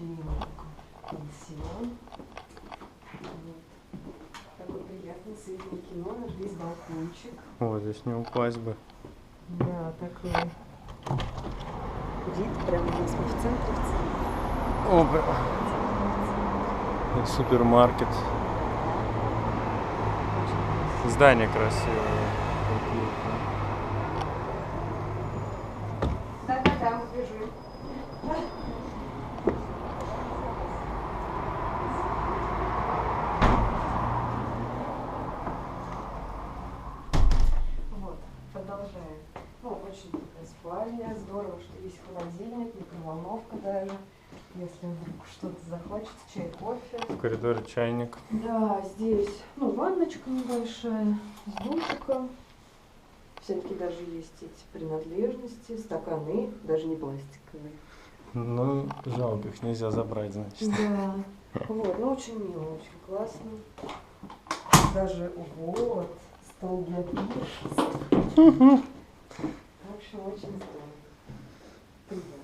милый такой пансион. Вот. Такой приятный светленький номер, здесь балкончик. О, здесь не упасть бы. Да, такой вид прямо здесь мы в центре. в центре. Опа. И супермаркет. Очень. Здание красивое. Продолжаем. Ну, очень такая спальня, здорово, что есть холодильник, микроволновка даже. Если вдруг что-то захочется, чай, кофе. В коридоре чайник. Да, здесь, ну, ванночка небольшая, с душиком. Все-таки даже есть эти принадлежности, стаканы, даже не пластиковые. Ну, жалко, их нельзя забрать, значит. Да. Вот, ну очень мило, очень классно. Даже вот, стол для пива. В общем, очень здорово.